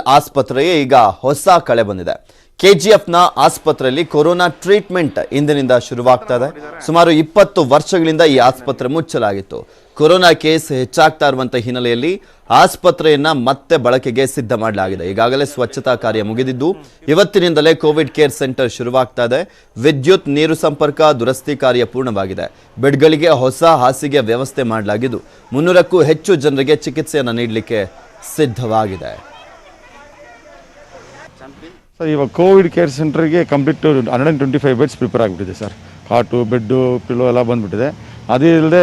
ಆಸ್ಪತ್ರೆಗೆ ಈಗ ಹೊಸ ಕಳೆ ಬಂದಿದೆ. ಕೆಜಿಎಫ್ನ ಆಸ್ಪತ್ರೆಯಲ್ಲಿ ಕೊರೋನಾ ಟ್ರೀಟ್ಮೆಂಟ್ ಇಂದಿನಿಂದ ಶುರುವಾಗ್ತಾ ಇದೆ. ಸುಮಾರು ಇಪ್ಪತ್ತು ವರ್ಷಗಳಿಂದ ಈ ಆಸ್ಪತ್ರೆ ಮುಚ್ಚಲಾಗಿತ್ತು. ಕೊರೋನಾ ಕೇಸ್ ಹೆಚ್ಚಾಗ್ತಾ ಇರುವಂತಹ ಹಿನ್ನೆಲೆಯಲ್ಲಿ ಆಸ್ಪತ್ರೆಯನ್ನ ಮತ್ತೆ ಬಳಕೆಗೆ ಸಿದ್ಧ ಮಾಡಲಾಗಿದೆ. ಈಗಾಗಲೇ ಸ್ವಚ್ಛತಾ ಕಾರ್ಯ ಮುಗಿದಿದ್ದು, ಇವತ್ತಿನಿಂದಲೇ ಕೋವಿಡ್ ಕೇರ್ ಸೆಂಟರ್ ಶುರುವಾಗ್ತಾ ಇದೆ. ವಿದ್ಯುತ್, ನೀರು ಸಂಪರ್ಕ, ದುರಸ್ತಿ ಕಾರ್ಯ ಪೂರ್ಣವಾಗಿದೆ. ಬೆಡ್ಗಳಿಗೆ ಹೊಸ ಹಾಸಿಗೆ ವ್ಯವಸ್ಥೆ ಮಾಡಲಾಗಿದ್ದು, ಮುನ್ನೂರಕ್ಕೂ ಹೆಚ್ಚು ಜನರಿಗೆ ಚಿಕಿತ್ಸೆಯನ್ನು ನೀಡಲಿಕ್ಕೆ ಸಿದ್ಧವಾಗಿದೆ. ಸರ್ ಇವಾಗ ಕೋವಿಡ್ ಕೇರ್ ಸೆಂಟರ್ಗೆ complete hundred and twenty five beds prepare ಆಗಿಬಿಟ್ಟಿದೆ ಸರ್ ಕಾಟು ಬೆಡ್ಡು ಪಿಲೋ ಎಲ್ಲ ಬಂದುಬಿಟ್ಟಿದೆ. ಅದೇ ಇಲ್ಲದೆ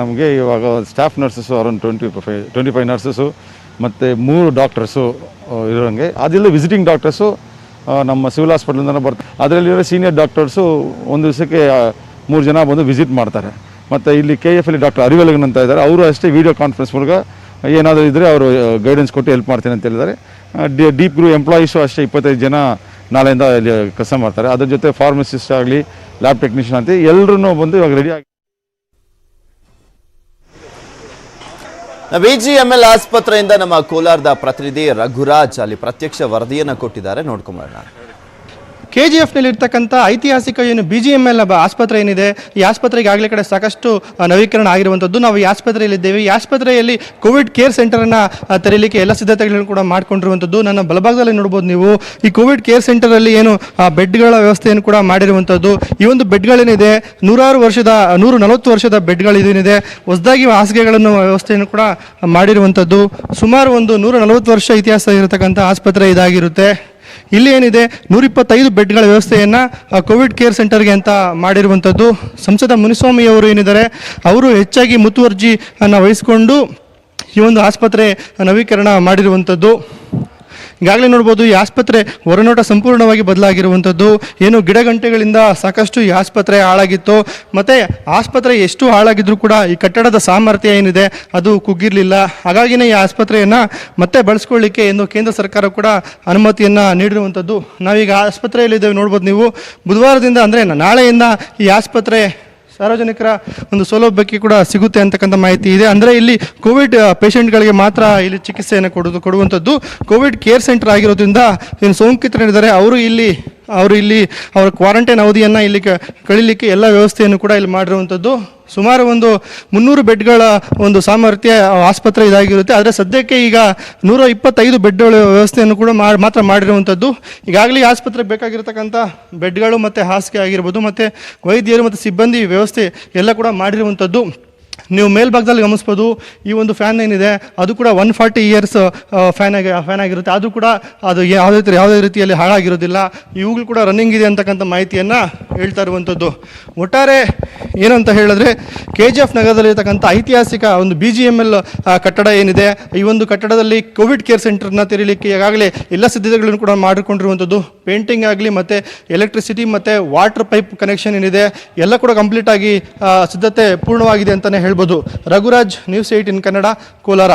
ನಮಗೆ ಇವಾಗ staff nurses around twenty five twenty five nurses ಮತ್ತು ಮೂರು ಡಾಕ್ಟರ್ಸು ಇರೋಂಗೆ. ಅದಿಲ್ಲದೆ ವಿಸಿಟಿಂಗ್ ಡಾಕ್ಟರ್ಸು ನಮ್ಮ ಸಿವಿಲ್ ಹಾಸ್ಪಿಟ್ಲಿಂದ ಬರ್ತಾರೆ ಅದರಲ್ಲಿರೋ ಸೀನಿಯರ್ ಡಾಕ್ಟರ್ಸು ಒಂದು ದಿವಸಕ್ಕೆ ಮೂರು ಜನ ಬಂದು ವಿಸಿಟ್ ಮಾಡ್ತಾರೆ. ಮತ್ತು ಇಲ್ಲಿ ಕೆ ಎಫ್ ಅಲ್ಲಿ ಡಾಕ್ಟರ್ ಅರಿವಲಗನ್ ಅಂತ ಇದ್ದಾರೆ. ಅವರು ಅಷ್ಟೇ ವೀಡಿಯೋ ಕಾನ್ಫರೆನ್ಸ್ ಮೂಲಕ ಏನಾದರೂ ಇದ್ದರೆ ಅವರು ಗೈಡೆನ್ಸ್ ಕೊಟ್ಟು ಹೆಲ್ಪ್ ಮಾಡ್ತೀನಿ ಅಂತ ಹೇಳಿದ್ದಾರೆ. ಡೀಪ್ ಗ್ರೂ ಎಂಪ್ಲಾಯೀಸು ಅಷ್ಟೇ ಇಪ್ಪತ್ತೈದು ಜನ ನಾಳೆಯಿಂದ ಇಲ್ಲಿ ಕೆಲಸ ಮಾಡ್ತಾರೆ. ಅದ್ರ ಜೊತೆ ಫಾರ್ಮಸಿಸ್ಟ್ ಆಗಲಿ ಲ್ಯಾಬ್ ಟೆಕ್ನಿಷಿಯನ್ ಅಂತ ಎಲ್ಲರೂ ಬಂದು ಇವಾಗ ರೆಡಿ ಆಗಿ ವಿಜಿಎಂಎಲ್ ಆಸ್ಪತ್ರೆಯಿಂದ ನಮ್ಮ ಕೋಲಾರದ ಪ್ರತಿನಿಧಿ ರಘುರಾಜ್ ಅಲ್ಲಿ ಪ್ರತ್ಯಕ್ಷ ವರದಿಯನ್ನು ಕೊಟ್ಟಿದ್ದಾರೆ. ನೋಡ್ಕೊಂಬರೋಣ. ಕೆ ಜಿ ಎಫ್ನಲ್ಲಿ ಇರ್ತಕ್ಕಂಥ ಐತಿಹಾಸಿಕ ಏನು ಬಿ ಜಿ ಎಂ ಎಲ್ ಆಸ್ಪತ್ರೆ ಏನಿದೆ, ಈ ಆಸ್ಪತ್ರೆಗೆ ಆಗಲೇ ಕಡೆ ಸಾಕಷ್ಟು ನವೀಕರಣ ಆಗಿರುವಂಥದ್ದು. ನಾವು ಈ ಆಸ್ಪತ್ರೆಯಲ್ಲಿದ್ದೇವೆ. ಈ ಆಸ್ಪತ್ರೆಯಲ್ಲಿ ಕೋವಿಡ್ ಕೇರ್ ಸೆಂಟರನ್ನು ತೆರೀಲಿಕ್ಕೆ ಎಲ್ಲ ಸಿದ್ಧತೆಗಳನ್ನು ಕೂಡ ಮಾಡಿಕೊಂಡಿರುವಂಥದ್ದು. ನನ್ನ ಬಲಭಾಗದಲ್ಲಿ ನೋಡ್ಬೋದು ನೀವು, ಈ ಕೋವಿಡ್ ಕೇರ್ ಸೆಂಟರಲ್ಲಿ ಏನು ಬೆಡ್ಗಳ ವ್ಯವಸ್ಥೆಯನ್ನು ಕೂಡ ಮಾಡಿರುವಂಥದ್ದು. ಈ ಒಂದು ಬೆಡ್ಗಳೇನಿದೆ, ನೂರಾರು ವರ್ಷದ, ನೂರು ನಲವತ್ತು ವರ್ಷದ ಬೆಡ್ಗಳಿದೇನಿದೆ. ಹೊಸದಾಗಿ ಹಾಸಿಗೆಗಳನ್ನು ವ್ಯವಸ್ಥೆಯನ್ನು ಕೂಡ ಮಾಡಿರುವಂಥದ್ದು. ಸುಮಾರು ಒಂದು ನೂರ ನಲವತ್ತು ವರ್ಷ ಇತಿಹಾಸ ಇರತಕ್ಕಂಥ ಆಸ್ಪತ್ರೆ ಇದಾಗಿರುತ್ತೆ. ಇಲ್ಲಿ ಏನಿದೆ? ನೂರಿಪ್ಪತ್ತೈದು ಬೆಡ್ಗಳ ವ್ಯವಸ್ಥೆಯನ್ನು ಕೋವಿಡ್ ಕೇರ್ ಸೆಂಟರ್ಗೆ ಅಂತ ಮಾಡಿರುವಂಥದ್ದು. ಸಂಸದ ಮುನಿಸ್ವಾಮಿ ಅವರು ಏನಿದ್ದಾರೆ? ಅವರು ಹೆಚ್ಚಾಗಿ ಮುತುವರ್ಜಿಯನ್ನು ವಹಿಸಿಕೊಂಡು ಈ ಒಂದು ಆಸ್ಪತ್ರೆ ನವೀಕರಣ ಮಾಡಿರುವಂಥದ್ದು. ಈಗಾಗಲೇ ನೋಡ್ಬೋದು ಈ ಆಸ್ಪತ್ರೆ ಹೊರನೋಟ ಸಂಪೂರ್ಣವಾಗಿ ಬದಲಾಗಿರುವಂಥದ್ದು. ಏನು ಗಿಡಗಂಟೆಗಳಿಂದ ಸಾಕಷ್ಟು ಈ ಆಸ್ಪತ್ರೆ ಹಾಳಾಗಿತ್ತು. ಮತ್ತು ಆಸ್ಪತ್ರೆ ಎಷ್ಟು ಹಾಳಾಗಿದ್ರೂ ಕೂಡ ಈ ಕಟ್ಟಡದ ಸಾಮರ್ಥ್ಯ ಏನಿದೆ ಅದು ಕುಗ್ಗಿರಲಿಲ್ಲ. ಹಾಗಾಗಿನೇ ಈ ಆಸ್ಪತ್ರೆಯನ್ನು ಮತ್ತೆ ಬಳಸ್ಕೊಳ್ಳಿಕ್ಕೆ ಎಂದು ಕೇಂದ್ರ ಸರ್ಕಾರ ಕೂಡ ಅನುಮತಿಯನ್ನು ನೀಡಿರುವಂಥದ್ದು. ನಾವೀಗ ಆಸ್ಪತ್ರೆಯಲ್ಲಿದ್ದೇವೆ ನೋಡ್ಬೋದು ನೀವು. ಬುಧವಾರದಿಂದ ಅಂದರೆ ನಾಳೆಯಿಂದ ಈ ಆಸ್ಪತ್ರೆ ಸಾರ್ವಜನಿಕರ ಒಂದು ಸೌಲಭ್ಯಕ್ಕೆ ಕೂಡ ಸಿಗುತ್ತೆ ಅಂತಕ್ಕಂಥ ಮಾಹಿತಿ ಇದೆ. ಅಂದರೆ ಇಲ್ಲಿ ಕೋವಿಡ್ ಪೇಷಂಟ್ಗಳಿಗೆ ಮಾತ್ರ ಇಲ್ಲಿ ಚಿಕಿತ್ಸೆಯನ್ನು ಕೊಡೋದು, ಕೊಡುವಂಥದ್ದು. ಕೋವಿಡ್ ಕೇರ್ ಸೆಂಟರ್ ಆಗಿರೋದ್ರಿಂದ ಏನು ಸೋಂಕಿತರಿದ್ದಾರೆ, ಅವರು ಇಲ್ಲಿ ಅವರು ಇಲ್ಲಿ ಅವರ ಕ್ವಾರಂಟೈನ್ ಅವಧಿಯನ್ನು ಇಲ್ಲಿ ಕಳಿಲಿಕ್ಕೆ ಎಲ್ಲ ವ್ಯವಸ್ಥೆಯನ್ನು ಕೂಡ ಇಲ್ಲಿ ಮಾಡಿರುವಂಥದ್ದು. ಸುಮಾರು ಒಂದು ಮುನ್ನೂರು ಬೆಡ್ಗಳ ಒಂದು ಸಾಮರ್ಥ್ಯ ಆಸ್ಪತ್ರೆ ಇದಾಗಿರುತ್ತೆ. ಆದರೆ ಸದ್ಯಕ್ಕೆ ಈಗ ನೂರ ಇಪ್ಪತ್ತೈದು ಬೆಡ್ಗಳ ವ್ಯವಸ್ಥೆಯನ್ನು ಕೂಡ ಮಾತ್ರ ಮಾಡಿರುವಂಥದ್ದು. ಈಗಾಗಲೇ ಆಸ್ಪತ್ರೆ ಬೇಕಾಗಿರತಕ್ಕಂಥ ಬೆಡ್ಗಳು ಮತ್ತು ಹಾಸಿಗೆ ಆಗಿರ್ಬೋದು, ಮತ್ತು ವೈದ್ಯರು ಮತ್ತು ಸಿಬ್ಬಂದಿ ವ್ಯವಸ್ಥೆ ಎಲ್ಲ ಕೂಡ ಮಾಡಿರುವಂಥದ್ದು. ನೀವು ಮೇಲ್ಭಾಗದಲ್ಲಿ ಗಮನಿಸ್ಬೋದು, ಈ ಒಂದು ಫ್ಯಾನ್ ಏನಿದೆ, ಅದು ಕೂಡ ಒನ್ ಫಾರ್ಟಿ ಇಯರ್ಸ್ ಫ್ಯಾನ್ ಆಗಿ ಫ್ಯಾನ್ ಆಗಿರುತ್ತೆ. ಅದು ಕೂಡ ಅದು ಯಾವುದೇ ಯಾವುದೇ ರೀತಿಯಲ್ಲಿ ಹಾಳಾಗಿರೋದಿಲ್ಲ. ಇವುಗಳು ಕೂಡ ರನ್ನಿಂಗ್ ಇದೆ ಅಂತಕ್ಕಂಥ ಮಾಹಿತಿಯನ್ನು ಹೇಳ್ತಾ ಇರುವಂಥದ್ದು. ಒಟ್ಟಾರೆ ಏನಂತ ಹೇಳಿದ್ರೆ ಕೆ ಜಿ ಎಫ್ ನಗರದಲ್ಲಿರ್ತಕ್ಕಂಥ ಐತಿಹಾಸಿಕ ಒಂದು ಬಿ ಜಿ ಎಂ ಎಲ್ ಕಟ್ಟಡ ಏನಿದೆ, ಈ ಒಂದು ಕಟ್ಟಡದಲ್ಲಿ ಕೋವಿಡ್ ಕೇರ್ ಸೆಂಟರ್ನ ತೆರೀಲಿಕ್ಕೆ ಈಗಾಗಲೇ ಎಲ್ಲ ಸಿದ್ಧತೆಗಳನ್ನು ಕೂಡ ಮಾಡಿಕೊಂಡಿರುವಂಥದ್ದು. ಪೇಂಟಿಂಗ್ ಆಗಲಿ ಮತ್ತು ಎಲೆಕ್ಟ್ರಿಸಿಟಿ ಮತ್ತು ವಾಟರ್ ಪೈಪ್ ಕನೆಕ್ಷನ್ ಏನಿದೆ, ಎಲ್ಲ ಕೂಡ ಕಂಪ್ಲೀಟ್ ಆಗಿ ಸಿದ್ಧತೆ ಪೂರ್ಣವಾಗಿದೆ ಅಂತಲೇ ಹೇಳ್ಬೋದು. Raghuraj news eight in Kannada Kolar.